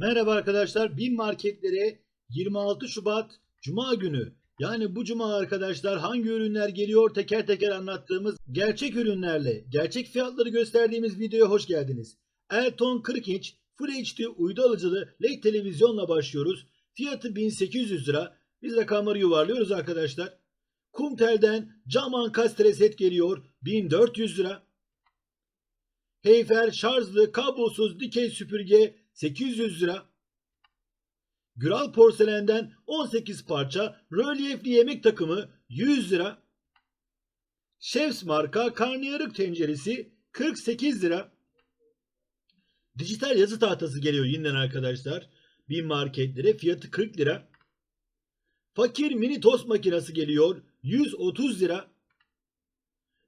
Merhaba arkadaşlar. Bin marketlere 26 Şubat Cuma günü yani bu cuma arkadaşlar hangi ürünler geliyor teker teker anlattığımız gerçek ürünlerle gerçek fiyatları gösterdiğimiz videoya hoş geldiniz. Elton 40 inç Full HD uydu alıcılı LED televizyonla başlıyoruz. Fiyatı 1800 lira. Biz rakamları yuvarlıyoruz arkadaşlar. Kumtel'den cam ankastre set geliyor 1400 lira. Heyfer şarjlı kablosuz dikey süpürge 800 lira. Güral porselenden 18 parça rölyefli yemek takımı 100 lira. Chef's marka karnıyarık tenceresi 48 lira. Dijital yazı tahtası geliyor yeniden arkadaşlar. Bin marketlere fiyatı 40 lira. Fakir mini tost makinesi geliyor 130 lira.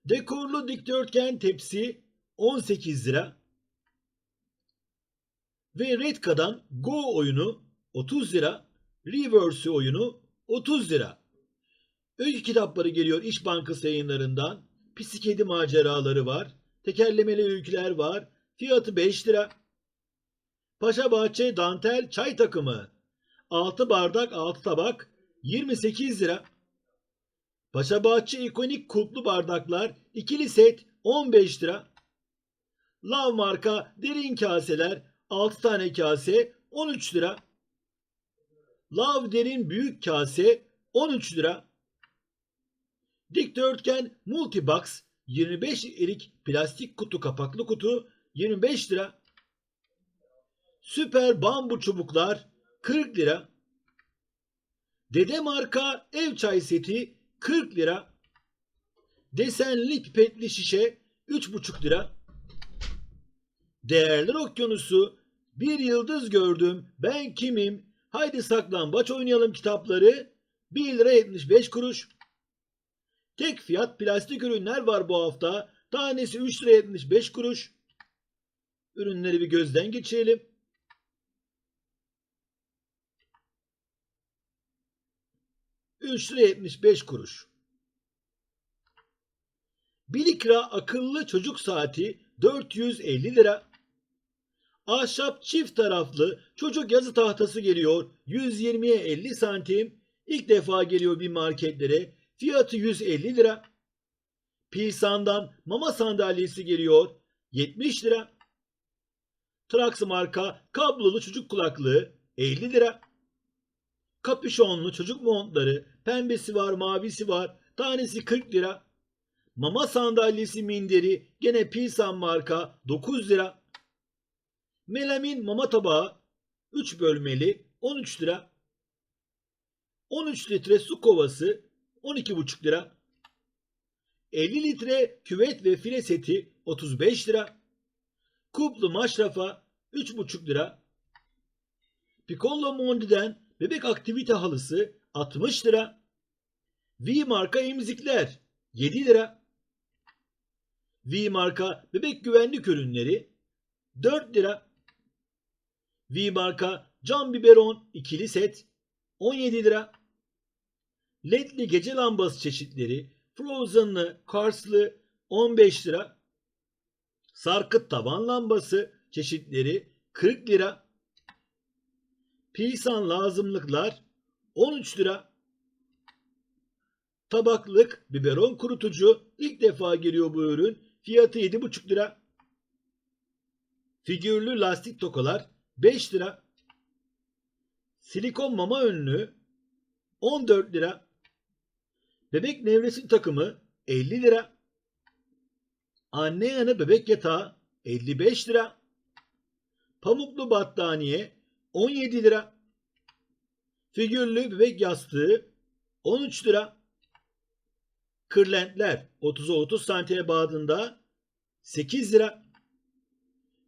Dekorlu dikdörtgen tepsi 18 lira. Ve Redka'dan Go oyunu 30 lira. Reverse oyunu 30 lira. Öykü kitapları geliyor İş Bankası yayınlarından. Pisikedi maceraları var. Tekerlemeli öyküler var. Fiyatı 5 lira. Paşa Bahçe dantel çay takımı. 6 bardak 6 tabak 28 lira. Paşa Bahçe ikonik kulplu bardaklar ikili set 15 lira. Lav marka derin kaseler 6 tane kase 13 lira. Lav derin büyük kase 13 lira. Dikdörtgen multibox 25 erik plastik kutu kapaklı kutu 25 lira. Süper bambu çubuklar 40 lira. Dede marka ev çay seti 40 lira. Desenli pipetli şişe 3,5 lira. Değerler okyanusu bir yıldız gördüm ben kimim haydi saklambaç oynayalım kitapları 1 lira 75 kuruş. Tek fiyat plastik ürünler var bu hafta. Tanesi 3 lira 75 kuruş. Ürünleri bir gözden geçirelim. Üç lira 75 kuruş. 1 lira akıllı çocuk saati 450 lira. Ahşap çift taraflı çocuk yazı tahtası geliyor. 120'ye 50 santim. İlk defa geliyor bir marketlere. Fiyatı 150 lira. Pilsan'dan mama sandalyesi geliyor. 70 lira. Trax marka kablolu çocuk kulaklığı 50 lira. Kapüşonlu çocuk montları pembesi var mavisi var. Tanesi 40 lira. Mama sandalyesi minderi gene Pilsan marka 9 lira. Melamin mama tabağı 3 bölmeli 13 lira. 13 litre su kovası 12,5 lira. 50 litre küvet ve file seti 35 lira. Kuplu maşrafa 3,5 lira. Piccolo Mondi'den bebek aktivite halısı 60 lira. V marka emzikler 7 lira. V marka bebek güvenlik ürünleri 4 lira. V marka cam biberon ikili set 17 lira. LED'li gece lambası çeşitleri Frozen'lı, Kars'lı 15 lira. Sarkıt taban lambası çeşitleri 40 lira. Pilsan lazımlıklar 13 lira. Tabaklık biberon kurutucu ilk defa geliyor bu ürün. Fiyatı 7,5 lira. Figürlü lastik tokalar 5 lira. Silikon mama önlüğü 14 lira. Bebek nevresim takımı 50 lira. Anne yanı bebek yatağı 55 lira. Pamuklu battaniye 17 lira. Figürlü bebek yastığı 13 lira. Kırlentler 30'a 30 santiye bağında 8 lira.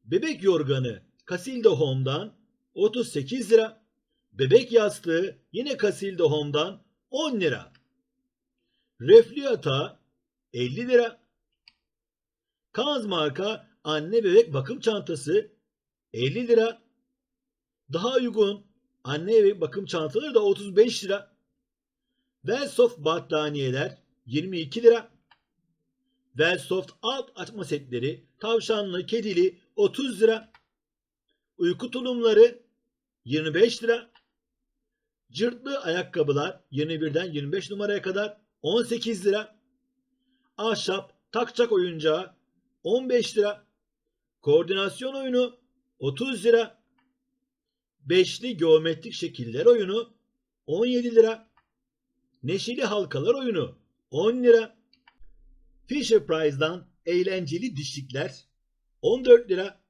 Bebek yorganı Casilda Home'dan 38 lira. Bebek yastığı yine Casilda Home'dan 10 lira. Reflü yatağı 50 lira. Kaz marka anne bebek bakım çantası 50 lira. Daha uygun anne bebek bakım çantaları da 35 lira. Velsoft battaniyeler 22 lira. Velsoft alt açma setleri tavşanlı kedili 30 lira. Uyku tulumları 25 lira. Cırtlı ayakkabılar 21'den 25 numaraya kadar 18 lira. Ahşap takçak oyuncağı 15 lira. Koordinasyon oyunu 30 lira. Beşli geometrik şekiller oyunu 17 lira. Neşeli halkalar oyunu 10 lira. Fisher Price'dan eğlenceli dişlikler 14 lira.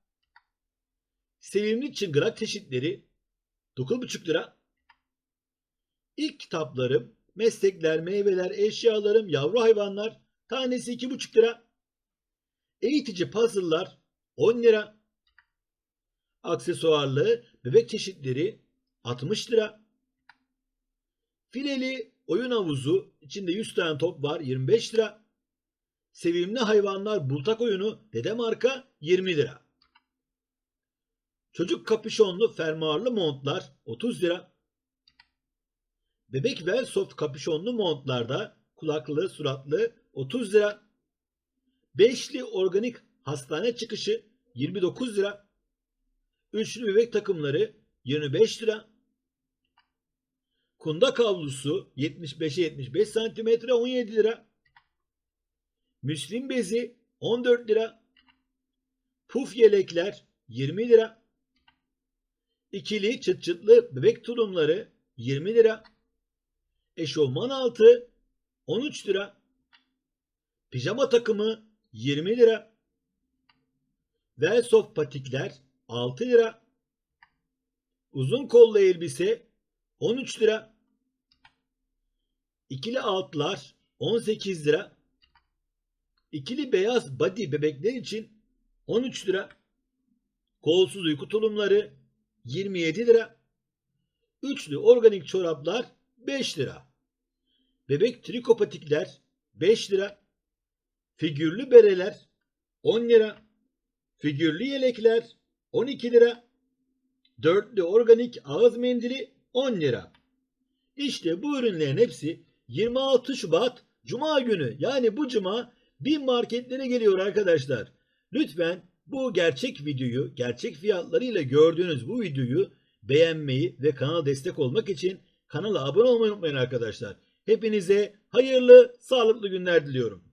Sevimli çıngırak çeşitleri 9,5 lira. İlk kitaplarım, meslekler, meyveler, eşyalarım, yavru hayvanlar tanesi 2,5 lira. Eğitici puzzle'lar 10 lira. Aksesuarlı bebek çeşitleri 60 lira. Fileli oyun havuzu içinde 100 tane top var 25 lira. Sevimli hayvanlar bultak oyunu dede marka 20 lira. Çocuk kapüşonlu fermuarlı montlar 30 lira. Bebek ve soft kapüşonlu montlarda kulaklı suratlı 30 lira. Beşli organik hastane çıkışı 29 lira. Üçlü bebek takımları 25 lira. Kundak havlusu 75'e 75 santimetre 17 lira. Müslim bezi 14 lira. Puf yelekler 20 lira. İkili çıt çıtlı bebek tulumları 20 lira. Eşofman altı 13 lira. Pijama takımı 20 lira. Velsoft patikler 6 lira. Uzun kollu elbise 13 lira. İkili altlar 18 lira. İkili beyaz body bebekler için 13 lira. Kolsuz uyku tulumları 27 lira. Üçlü organik çoraplar 5 lira. Bebek trikopatikler 5 lira. Figürlü bereler 10 lira. Figürlü yelekler 12 lira. Dörtlü organik ağız mendili 10 lira. İşte bu ürünlerin hepsi 26 Şubat Cuma günü yani bu cuma bin marketlere geliyor arkadaşlar. Lütfen bu gerçek videoyu gerçek fiyatlarıyla gördüğünüz bu videoyu beğenmeyi ve kanala destek olmak için kanala abone olmayı unutmayın arkadaşlar. Hepinize hayırlı, sağlıklı günler diliyorum.